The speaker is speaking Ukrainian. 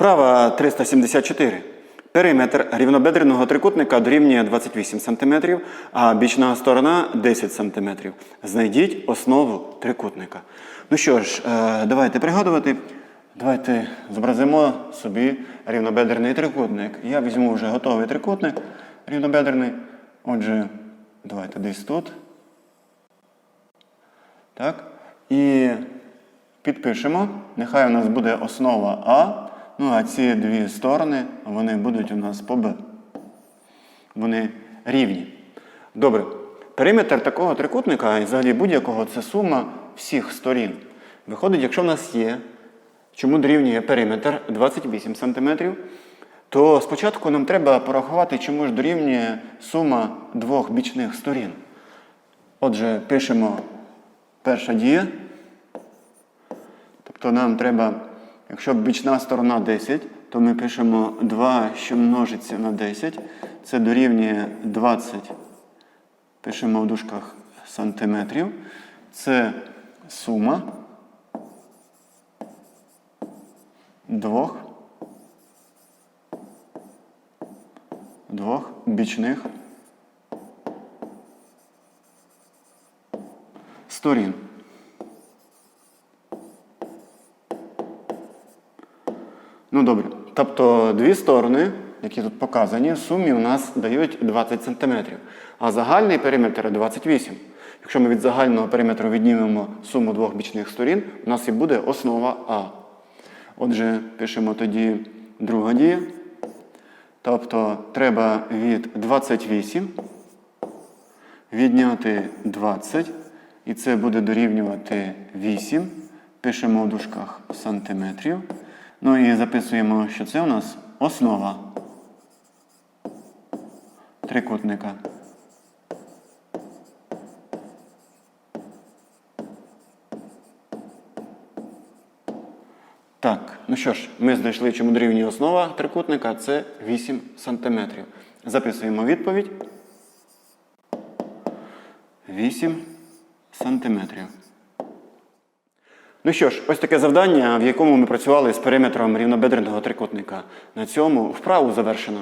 Вправа 374. Периметр рівнобедреного трикутника дорівнює 28 см, а бічна сторона 10 см. Знайдіть основу трикутника. Ну що ж, е, давайте пригадувати. Давайте зобразимо собі рівнобедрений трикутник. Я візьму вже готовий трикутник рівнобедрений. Отже, давайте десь тут. Так. І підпишемо. Нехай у нас буде основа А. Ну а ці дві сторони вони будуть у нас по Б. Вони рівні. Добре. Периметр такого трикутника і взагалі будь-якого це сума всіх сторін. Виходить, якщо в нас є, чому дорівнює периметр 28 см, то спочатку нам треба порахувати, чому ж дорівнює сума двох бічних сторін. Отже, пишемо перша дія. Тобто нам треба, якщо бічна сторона 10, то ми пишемо 2, що множиться на 10. Це дорівнює 20. Пишемо в дужках сантиметрів. Це сума двох, двох бічних сторін. Ну добре. Тобто дві сторони, які тут показані, в сумі у нас дають 20 см. А загальний периметр 28. Якщо ми від загального периметру віднімемо суму двох бічних сторін, у нас і буде основа А. Отже, пишемо тоді друга дія. Тобто треба від 28 відняти 20, і це буде дорівнювати 8. Пишемо в дужках сантиметрів. Ну і записуємо, що це у нас основа трикутника. Так, ну що ж, ми знайшли, чому дорівнює основа трикутника це 8 см. Записуємо відповідь. 8 сантиметрів. Ну що ж, ось таке завдання, в якому ми працювали з периметром рівнобедреного трикутника. На цьому вправу завершено.